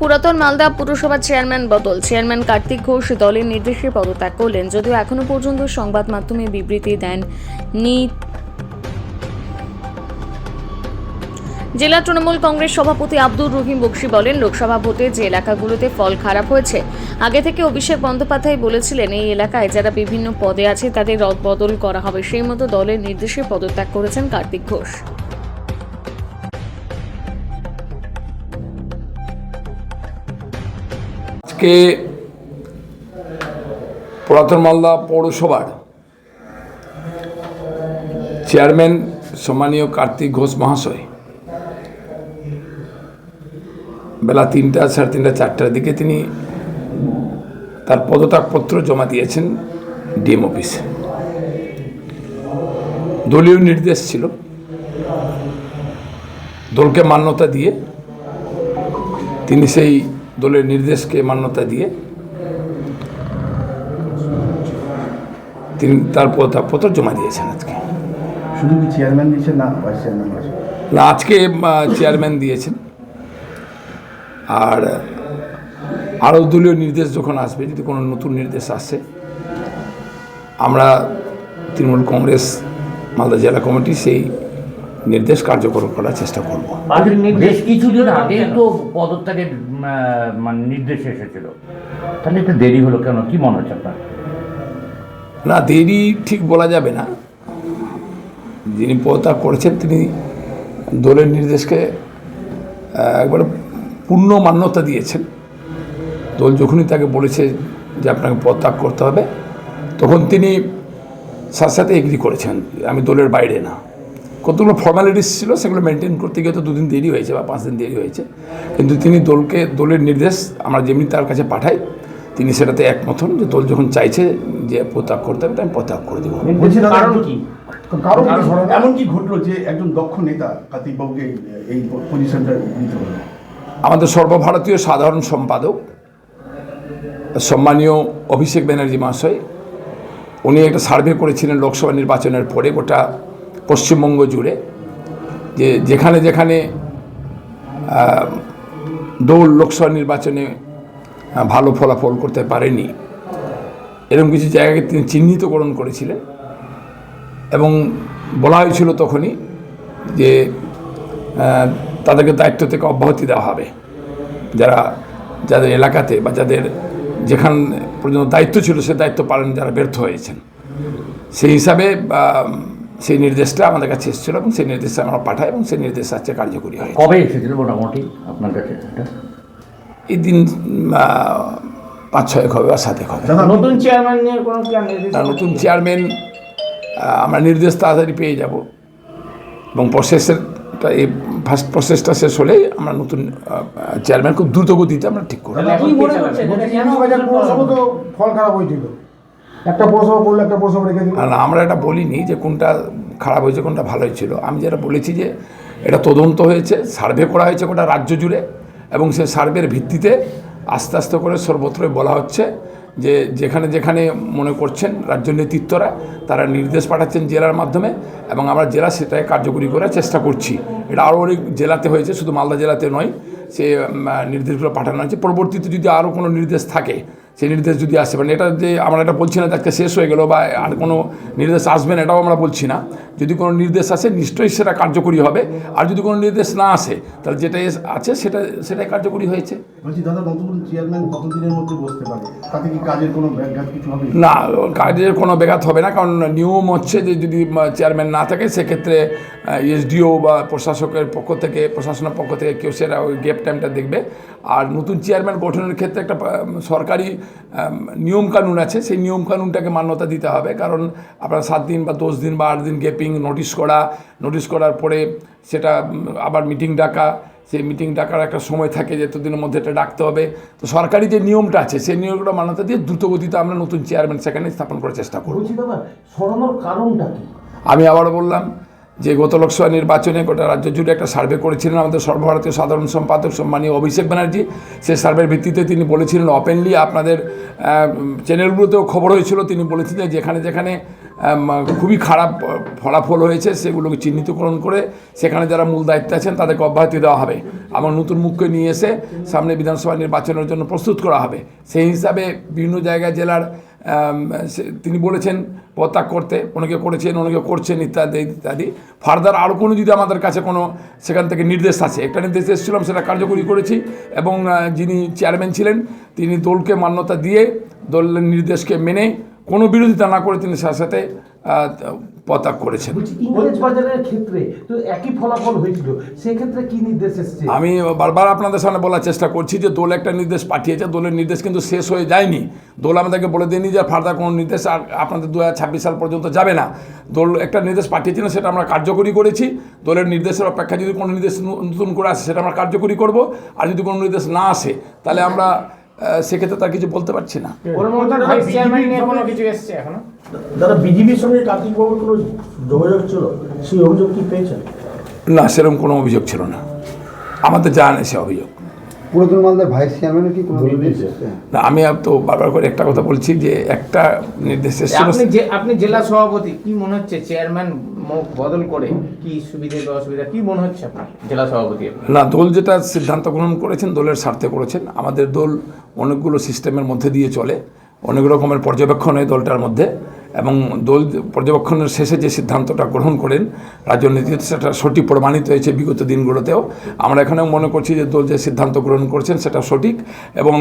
পুরাতন মালদা পুরসভার চেয়ারম্যান বদল। চেয়ারম্যান কার্তিক ঘোষ দলের নির্দেশে পদত্যাগ করলেন, যদিও এখনও পর্যন্ত সংবাদ মাধ্যমে বিবৃতি দেন নি জেলা তৃণমূল কংগ্রেস সভাপতি আব্দুর রহিম বক্সি বলেন, লোকসভা ভোটে যে এলাকাগুলোতে ফল খারাপ হয়েছে, আগে থেকে অভিষেক বন্দ্যোপাধ্যায় বলেছিলেন, এই এলাকায় যারা বিভিন্ন পদে আছে, তাদের রদবদল করা হবে। সেই মতো দলের নির্দেশে পদত্যাগ করেছেন কার্তিক ঘোষ। আজকে পুরাতন মালদা পৌরসভার চেয়ারম্যান সম্মানীয় কার্তিক ঘোষ মহাশয় বেলা তিনটা সাড়ে তিনটা চারটার দিকে তিনি তার পদত্যাগপত্র জমা দিয়েছেন ডিএম অফিসে। দলীয় নির্দেশ ছিল। দলকে মান্যতা দিয়ে তিনি সেই দলের নির্দেশকে মান্যতা দিয়ে তিনি তার পদত্যাগপত্র জমা দিয়েছেন আজকে। শুধু কি চেয়ারম্যান দিয়েছে না ভাইস চেয়ারম্যান না আজকে চেয়ারম্যান দিয়েছেন। আর আরও দলীয় নির্দেশ যখন আসবে যদি কোনো নতুন নির্দেশ আসে আমরা তৃণমূল কংগ্রেস মালদা জেলা কমিটি সেই নির্দেশ কার্যকর করার চেষ্টা করব। বেশ কিছুদিন আগেই তো পদত্যাগের মানে নির্দেশ এসেছিল। তাহলে একটু দেরি হলো কেন? কি মনে হচ্ছে আপনার? না দেরি ঠিক বলা যাবে না। যিনি পদত্যাগ করেছেন তিনি দলের নির্দেশকে একবারে পূর্ণ মান্যতা দিয়েছেন। দল যখনই তাকে বলেছে যে আপনাকে পদত্যাগ করতে হবে তখন তিনি সাথে সাথে এগ্রি করেছেন আমি দলের বাইরে না। কতগুলো ফর্মালিটিস ছিল সেগুলো মেনটেন করতে গিয়ে তো দুদিন দেরি হয়েছে বা পাঁচ দিন দেরি হয়েছে। কিন্তু তিনি দলকে দলের নির্দেশ আমরা যেমনি তার কাছে পাঠাই তিনি সেটাতে একমত হন যে দল যখন চাইছে যে পদত্যাগ করতে হবে তো আমি পদত্যাগ করে দেবো। কারণ কি? কারণ এমন কি ঘটলো যে একজন দক্ষ নেতা কার্তিক বাবুকে এই- এই পজিশনটা নিতে হলো? আমাদের সর্বভারতীয় সাধারণ সম্পাদক সম্মানীয় অভিষেক ব্যানার্জি মহাশয় উনি একটা সার্ভে করেছিলেন লোকসভা নির্বাচনের পরে গোটা পশ্চিমবঙ্গ জুড়ে যে যেখানে যেখানে দৌড় লোকসভা নির্বাচনে ভালো ফলাফল করতে পারেনি, এরকম কিছু জায়গাকে তিনি চিহ্নিতকরণ করেছিলেন। এবং বলা হয়েছিল তখনই যে তাদেরকে দায়িত্ব থেকে অব্যাহতি দেওয়া হবে। যারা, যাদের এলাকাতে বা যাদের যেখান পর্যন্ত দায়িত্ব ছিল, সে দায়িত্ব পালন যারা ব্যর্থ হয়েছেন। সেই হিসাবে সেই নির্দেশটা আমাদের কাছে এসেছিল এবং সেই নির্দেশটা আমরা পাঠাই এবং সেই নির্দেশ আজকে কার্যকরী হয় কবে এসেছিল মোটামুটি আপনার কাছে এই দিন পাঁচ ছয়েক হবে বা সাতেক হবে। নতুন চেয়ারম্যান নিয়ে কোনো নতুন চেয়ারম্যান আমরা নির্দেশ তাড়াতাড়ি পেয়ে যাব। এবং প্রসেসেরটা এই ফার্স্ট প্রসেসটা শেষ হলেই আমরা নতুন চেয়ারম্যান খুব দ্রুত গতিতে আমরা ঠিক করব। কি হচ্ছে যেটা কেন বাজার পৌরসভা তো ফল খারাপ হয়েছিল। একটা পৌরসভা করলে একটা পৌরসভা রেখে দিল। আর আমরা এটা বলিনি যে কোনটা খারাপ হয়েছে, কোনটা ভালো হয়েছিল। আমি যেটা বলেছি যে এটা তদন্ত হয়েছে, সার্ভে করা হয়েছে গোটা রাজ্য জুড়ে এবং সে সার্ভের ভিত্তিতে আস্তে আস্তে করে সর্বত্রই বলা হচ্ছে যে যেখানে যেখানে মনে করছেন রাজ্য নেতৃত্বরা, তারা নির্দেশ পাঠাচ্ছেন জেলার মাধ্যমে এবং আমরা জেলা সেটাই কার্যকরী করার চেষ্টা করছি। এটা আরও অনেক জেলাতে হয়েছে, শুধু মালদা জেলাতে নয়, সে নির্দেশগুলো পাঠানো হয়েছে। পরবর্তীতে যদি আরও কোনো নির্দেশ থাকে সেই নির্দেশ যদি আসে মানে এটা যে আমরা এটা বলছি না আজকে শেষ হয়ে গেলো বা আর কোনো নির্দেশ আসবে না এটাও আমরা বলছি না। যদি কোনো নির্দেশ আসে নিশ্চয়ই সেটা কার্যকরী হবে। আর যদি কোনো নির্দেশ না আসে তাহলে যেটা এস- আছে সেটা সেটাই কার্যকরী হয়েছে। না কাজের কোনো ব্যাঘাত হবে না কারণ নিয়ম হচ্ছে যে যদি চেয়ারম্যান না থাকে সেক্ষেত্রে এসডিও বা প্রশাসকের পক্ষ থেকে প্রশাসনের পক্ষ থেকে কেউ সেটা ওই গ্যাপ টাইমটা দেখবে। আর নতুন চেয়ারম্যান গঠনের ক্ষেত্রে একটা সরকারি নিয়মকানুন আছে সেই নিয়মকানুনটাকে মান্যতা দিতে হবে। কারণ আপনার সাত দিন বা দশ দিন বা আট দিন গ্যাপিং নোটিশ করা নোটিশ করার পরে সেটা আবার মিটিং ডাকা সেই মিটিং ডাকার একটা সময় থাকে যে এতদিনের মধ্যে এটা ডাকতে হবে। তো সরকারি যে নিয়মটা আছে সেই নিয়মটা মান্যতা দিয়ে দ্রুতগতিতে আমরা নতুন চেয়ারম্যান সেখানে স্থাপন করার চেষ্টা করব। বলছি দাদা সরানোর কারণটা কি? আমি আবারও বললাম যে গত লোকসভা নির্বাচনে গোটা রাজ্য জুড়ে একটা সার্ভে করেছিলেন আমাদের সর্বভারতীয় সাধারণ সম্পাদক সম্মানীয় অভিষেক ব্যানার্জি। সে সার্ভের ভিত্তিতে তিনি বলেছিলেন ওপেনলি আপনাদের চ্যানেলগুলোতেও খবর হয়েছিল। তিনি বলেছিলেন যেখানে যেখানে খুবই খারাপ ফলাফল হয়েছে সেগুলোকে চিহ্নিতকরণ করে সেখানে যারা মূল দায়িত্বে আছেন তাদেরকে অব্যাহতি দেওয়া হবে। আমার নতুন মুখকে নিয়ে এসে সামনে বিধানসভা নির্বাচনের জন্য প্রস্তুত করা হবে। সেই হিসাবে বিভিন্ন জায়গায়, জেলার তিনি বলেছেন পদত্যাগ করতে, অনেকে করেছেন, অনেকে করছেন ইত্যাদি ইত্যাদি। ফার্দার আরও কোনো যদি আমাদের কাছে কোনো সেখান থেকে নির্দেশ আছে, একটা নির্দেশ এসেছিলাম, সেটা কার্যকরী করেছি, এবং যিনি চেয়ারম্যান ছিলেন, তিনি দলকে মান্যতা দিয়ে দলের নির্দেশকে মেনে কোনো বিরোধিতা না করে তিনি সাথে সাথে পদত্যাগ করেছেন। ক্ষেত্রে তো একই ফলাফল হয়েছিল সেক্ষেত্রে কি নির্দেশ এসছে? আমি বারবার আপনাদের সামনে বলার চেষ্টা করছি যে দোল একটা নির্দেশ পাঠিয়েছে দোলের নির্দেশ কিন্তু শেষ হয়ে যায়নি। দোল আমাদেরকে বলে দেয়নি যে ফার্দার কোনো নির্দেশ আর আপনাদের দু হাজার ছাব্বিশ সাল পর্যন্ত যাবে না। দোল একটা নির্দেশ পাঠিয়েছিলেন সেটা আমরা কার্যকরী করেছি। দোলের নির্দেশের অপেক্ষা যদি কোনো নির্দেশ নতুন করে আসে সেটা আমরা কার্যকরী করব। আর যদি কোনো নির্দেশ না আসে তাহলে আমরা সেক্ষেত্রে তার কিছু বলতে পারছি না। দাদা বিজেপির সঙ্গে কার্তিকবাবুর কোনো যোগাযোগ ছিল? সেই অভিযোগ কি পেয়েছেন? না সেরকম কোনো অভিযোগ ছিল না। আমাদের জানা সে অভিযোগ। পুরাতন মালদার ভাইস চেয়ারম্যানের কি কোনো না আমি আর তো বারবার করে একটা কথা বলছি যে একটা নির্দেশ আপনি যে আপনি জেলা সভাপতি কি মনে হচ্ছে চেয়ারম্যান মুখ বদল করে কি সুবিধা বা অসুবিধা কি মনে হচ্ছে আপনার জেলা সভাপতি? না দল যেটা সিদ্ধান্ত গ্রহণ করেছেন দলের স্বার্থে করেছেন আমাদের দল অনেকগুলো সিস্টেমের মধ্যে দিয়ে চলে অনেক রকমের পর্যবেক্ষণ হয় দলটার মধ্যে। এবং দল পর্যবেক্ষণের শেষে যে সিদ্ধান্তটা গ্রহণ করেন, রাজনীতিতে সেটা সঠিক প্রমাণিত হয়েছে বিগত দিনগুলোতেও। আমরা এখানেও মনে করছি যে দল যে সিদ্ধান্ত গ্রহণ করছেন সেটা সঠিক এবং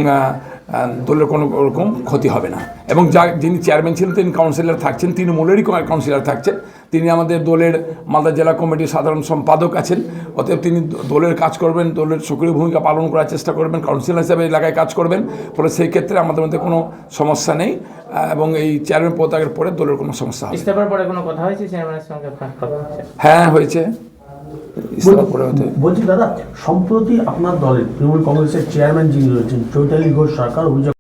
দলের কোনো রকম ক্ষতি হবে না। এবং যা যিনি চেয়ারম্যান ছিলেন, তিনি কাউন্সিলর থাকছেন তিনি মূলেরই কাউন্সিলর থাকছেন। তিনি আমাদের দলের মালদা জেলা কমিটির সাধারণ সম্পাদক আছেন। অতএব তিনি দলের কাজ করবেন দলের সক্রিয় ভূমিকা পালন করার চেষ্টা করবেন কাউন্সিলর হিসেবে এলাকায় কাজ করবেন। ফলে সেই ক্ষেত্রে আমাদের মধ্যে কোনো সমস্যা নেই এবং এই চেয়ারম্যান পদত্যাগের পরে দলের কোনো সমস্যা পরে কোনো কথা হয়েছে? চেয়ারম্যানের সঙ্গে হ্যাঁ হয়েছে। বলছি দাদা সম্প্রতি আপনার দলের তৃণমূল কংগ্রেসের চেয়ারম্যান যিনি রয়েছেন চৈতালি ঘোষ সরকার অভিযোগ